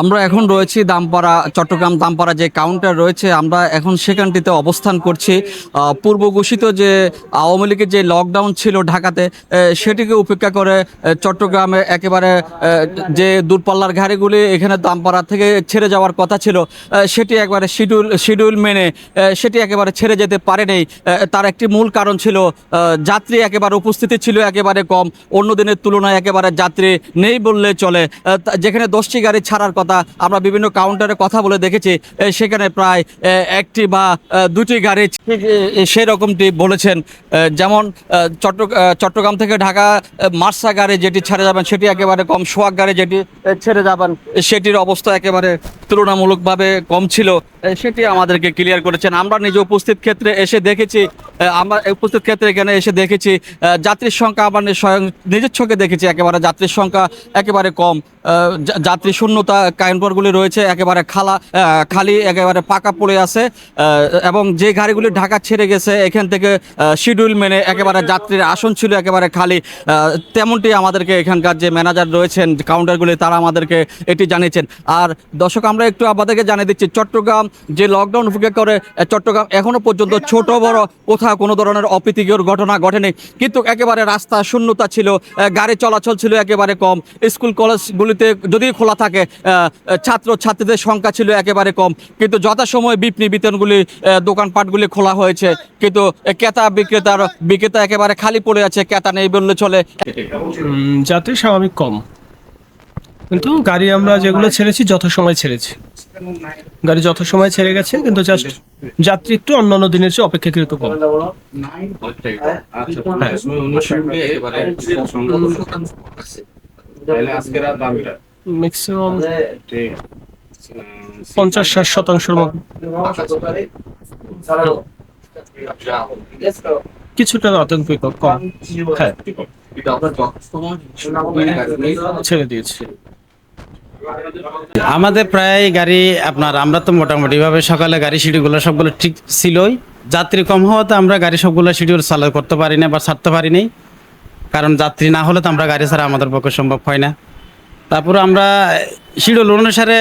আমরা এখন রয়েছি দামপাড়া, চট্টগ্রাম দামপাড়া যে কাউন্টার রয়েছে, আমরা এখন সেখানটিতে অবস্থান করছি। পূর্ব ঘোষিত যে আওয়ামী লীগের যে লকডাউন ছিল ঢাকাতে সেটিকে উপেক্ষা করে চট্টগ্রামে একেবারে যে দূরপাল্লার গাড়িগুলি এখানে দামপাড়া থেকে ছেড়ে যাওয়ার কথা ছিল সেটি একবারে শিডিউল শিডিউল মেনে সেটি একেবারে ছেড়ে যেতে পারেনি। তার একটি মূল কারণ ছিল যাত্রী একেবারে উপস্থিতি ছিল একেবারে কম অন্য দিনের তুলনায় একেবারে যাত্রী নেই বললে চলে। যেখানে দশটি গাড়ি ছাড়ার আমরা বিভিন্ন কাউন্টারে কথা বলে দেখেছি সেখানে প্রায় একটি বা দুটি গাড়ি সেই রকমটি বলেছেন। যেমন চট্ট চট্টগ্রাম থেকে ঢাকা মার্সা গাড়ি যেটি ছেড়ে যাবেন, সেটি একেবারে কম, সোয়াগ গাড়ি যেটি ছেড়ে যাবেন সেটির অবস্থা একেবারে তুলনামূলকভাবে কম ছিল। সেটি আমাদেরকে ক্লিয়ার করেছেন। আমরা নিজে উপস্থিত ক্ষেত্রে এসে দেখেছি আমরা উপস্থিত ক্ষেত্রে এখানে এসে দেখেছি যাত্রীর সংখ্যা আমরা স্বয়ং নিজের চোখে দেখেছি, একেবারে যাত্রীর সংখ্যা একেবারে কম। যাত্রী শূন্যতা কায়নপুরগুলি রয়েছে, একেবারে খালা খালি, একেবারে পাকা পড়ে আছে এবং যে গাড়িগুলি ঢাকা ছেড়ে গেছে, এখান থেকে শিডিউল মেনে একেবারে যাত্রীর আসন ছিল একেবারে খালি তেমনটি আমাদেরকে এখানকার যে ম্যানেজার রয়েছেন কাউন্টারগুলি তারা আমাদেরকে এটি জানিয়েছেন। আর দর্শক, আমরা একটু আপনাদেরকে জানিয়ে দিচ্ছি, চট্টগ্রাম যে লকডাউন উপেক্ষা করে চট্টগ্রাম এখনও পর্যন্ত ছোট, বড় কোথাও কোনো ধরনের অপ্রীতিকর ঘটনা ঘটেনি। কিন্তু একেবারে রাস্তা শূন্যতা ছিল গাড়ি চলাচল ছিল একেবারে কম, স্কুল কলেজগুলিতে যদি খোলা থাকে ছাত্র ছাত্রীদের সংখ্যা ছিল একেবারে কম। কিন্তু যথাসময়ে বিপণী বিতরণগুলি দোকানপাটগুলি খোলা হয়েছে। কিন্তু ক্রেতা বিক্রেতার বিক্রেতা একেবারে খালি পড়ে আছে ক্রেতা নেই বললে চলে। উম, যাত্রী স্বাভাবিক কম। কিন্তু গাড়ি আমরা যেগুলো ছেড়েছি যত সময় ছেড়েছি। গাড়ি যত সময় ছেড়ে গেছে কিন্তু জাস্ট যাত্রী একটু অন্যান্য দিনের চেয়ে অপেক্ষাকৃত কম। ম্যাক্সিমাম পঞ্চাশ ষাট শতাংশের মতো। কিছুটা আতঙ্কিত কম। হ্যাঁ। ছেড়ে দিয়েছি। আমাদের প্রায় গাড়ি আপনার আমরা তো মোটামুটি ভাবে সকালে গাড়ি শিডিউলগুলো সবগুলো ঠিক ছিলই। যাত্রী কম হওয়াতে আমরা গাড়ি সবগুলো শিডিউল চালু করতে পারি না বা ছাড়তে পারি নাই। কারণ যাত্রী না হলে তো আমরা গাড়ি ছাড়া আমাদের পক্ষে সম্ভব হয় না। তারপরে আমরা শিডিউল অনুসারে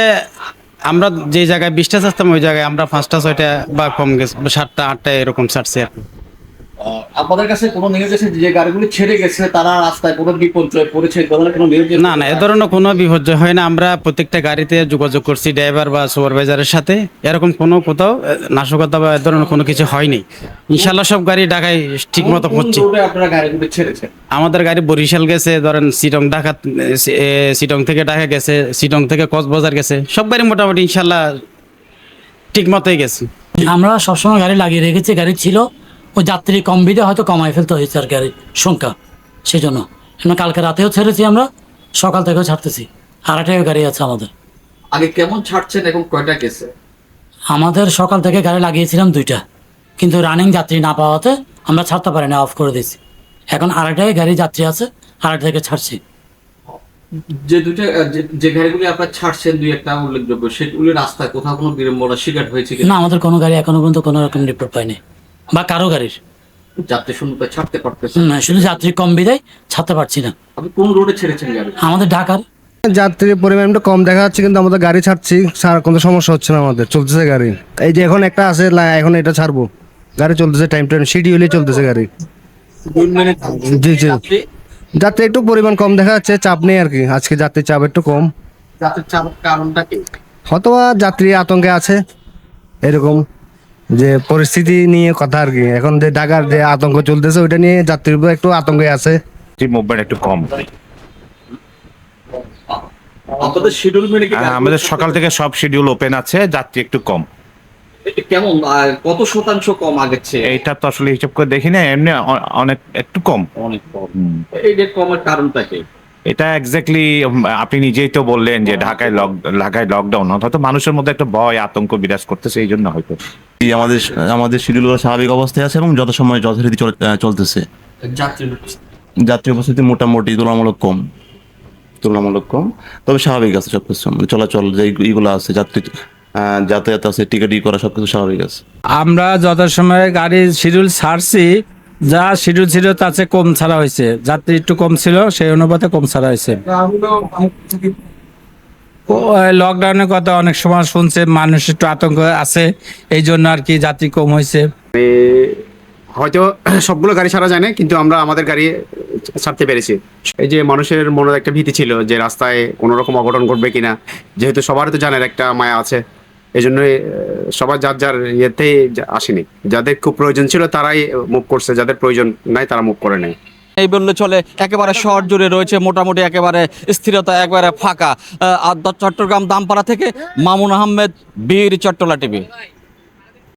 আমরা যে জায়গায় বিশটা চাচ্তাম ওই জায়গায় আমরা পাঁচটা, ছয়টা বা কম গেছে, সাতটা, আটটা এরকম ছাড়ছি আর কি। আপনাদের কাছে কোনো নিউজ আছে যে গাড়িগুলি ছেড়ে গেছে তারা রাস্তায় কোনো বিপর্যয় পড়েছে কোনো নিউজ না না এ ধরনের কোনো বিপর্যয় হয় না। আমরা প্রত্যেকটা গাড়িতে যোগাযোগ করছি ড্রাইভার বা সুপারভাইজারের সাথে। এরকম কোনো কোথাও নাশকতা বা এ ধরনের কোনো কিছু হয়নি। ইনশাল্লাহ সব গাড়ি ঢাকায় ঠিক মতো আপনারা গাড়িগুলি ছেড়েছেন? আমাদের গাড়ি বরিশাল গেছে ধরেন সিটং ঢাকা সিটং থেকে ঢাকা গেছে সিটং থেকে কক্সবাজার গেছে। সব গাড়ি মোটামুটি ইনশাল্লাহ ঠিক মতোই গেছে। আমরা সবসময় গাড়ি লাগিয়ে রেখেছি গাড়ি ছিল। ওই যাত্রী কম বিধে হয়তো কমাই ফেলতে হয়েছে আর গাড়ির সংখ্যা সেই জন্য এমনি কালকে রাতেও ছেড়েছি আমরা? সকাল থেকেও ছাড়তেছি। আড়াইটায় গাড়ি আছে আমাদের। আগে কেমন ছাড়ছেন এখন কয়টা গেছে? আমাদের সকাল থেকে গাড়ি লাগিয়েছিলাম দুইটা। কিন্তু রানিং যাত্রী না পাওয়াতে আমরা ছাড়তে পারি না অফ করে দিয়েছি। এখন আড়াইটায় গাড়ি যাত্রী আছে আড়াইটা থেকে ছাড়ছি। যে দুইটা যে- গাড়িগুলি আপনার ছাড়ছেন দুই একটা উল্লেখযোগ্য সেগুলি রাস্তায় কোথাও কোনো বিড়ম্বনা শিকার হয়েছে না আমাদের কোনো গাড়ি এখনও পর্যন্ত কোনো রকম রিপোর্ট পাইনি। বা কারও গাড়ির? যাত্রী শূন্যতা ছাড়তে পারতেছেন না। শুধু যাত্রী কম বিদায় ছাড়তে পারছি না। আপনি কোন রোডে ছেড়েছেন গাড়ি? আমাদের ঢাকার। যাত্রীর পরিমাণটা কম দেখা যাচ্ছে কিন্তু আমাদের গাড়ি ছাড়ছি ছাড় কোনো সমস্যা হচ্ছে না আমাদের চলতেছে গাড়ি। এই যে এখন একটা আছে লা- এখন এটা ছাড়বো। গাড়ি চলতেছে টাইম টাইম শিডিউলে চলতেছে গাড়ি। দুই জি জি। যাত্রী? যাত্রী একটু পরিমাণ কম দেখা যাচ্ছে চাপ নেই আর কি। আজকে যাত্রীর চাপ একটু কম। যাত্রীর চাপের কারণটা কি? হয়তো যাত্রী আতঙ্কে আছে এরকম। যে পরিস্থিতি নিয়ে কথা আর কি। এখন যে ঢাকার যে আতঙ্ক চলতেছে ওইটা নিয়ে যাত্রীর উপর একটু আতঙ্কে আছে। যে মুভমেন্ট একটু কম। আপনাদের শিডিউল মেনে কি আমাদের সকাল থেকে সব শিডিউল ওপেন আছে যাত্রী একটু কম। কেমন? কত শতাংশ কম আগের চেয়ে? এইটা তো আসলে হিসাব করে দেখি না এমনি অনেক একটু কম। অনেক কম। এই যে কমের কারণটা কি? এটা এক্স্যাক্টলি আপনি নিজেই তো বললেন যে ঢাকায় লক ঢাকায় লকডাউন হয়তো মানুষের মধ্যে একটা ভয় আতঙ্ক বিরাজ করতেছে এই জন্য হয়তো। আমাদের আমাদের শিডিউলগুলো স্বাভাবিক অবস্থায় আছে এবং যথাসময়ে যথারীতি চলে- চলতেছে। যাত্রী উপস্থিতি মোটামুটি তুলনামূলক কম। তুলনামূলক কম। তবে স্বাভাবিক আছে সবকিছু মানে চলাচল যে ইগুলো আছে যাত্রী আহ, যাতায়াত আছে টিকিট ই করা সবকিছু স্বাভাবিক আছে। আমরা যথাসময়ে গাড়ির শিডিউল ছাড়ছি যা শিডিউল ছিল তার চেয়ে কম ছাড়া হয়েছে। যাত্রী একটু কম ছিল, সেই অনুপাতে কম ছাড়া হয়েছে। লকডাউনের কথা অনেক সময় শুনছে, মানুষ একটু আতঙ্ক আছে, এই জন্য আর কি যাত্রী কম হয়েছে। হয়তো সবগুলো গাড়ি ছাড়া যায় না কিন্তু আমরা আমাদের গাড়ি ছাড়তে পেরেছি। এই যে মানুষের মনে একটা ভীতি ছিল যে রাস্তায় কোনো রকম অঘটন ঘটবে কিনা, যেহেতু সবার তো জানের একটা মায়া আছে এই জন্য সবার যার যার ইয়েতে আসেনি। যাদের খুব প্রয়োজন ছিল তারাই মুভ করছে, যাদের প্রয়োজন নাই তারা মুভ করে নেয়। এই বললে চলে, একেবারে শহর জুড়ে রয়েছে মোটামুটি একেবারে স্থিরতা, একেবারে ফাঁকা। চট্টগ্রাম দামপাড়া থেকে মামুন আহমেদ, বীর চট্টলা টিভি।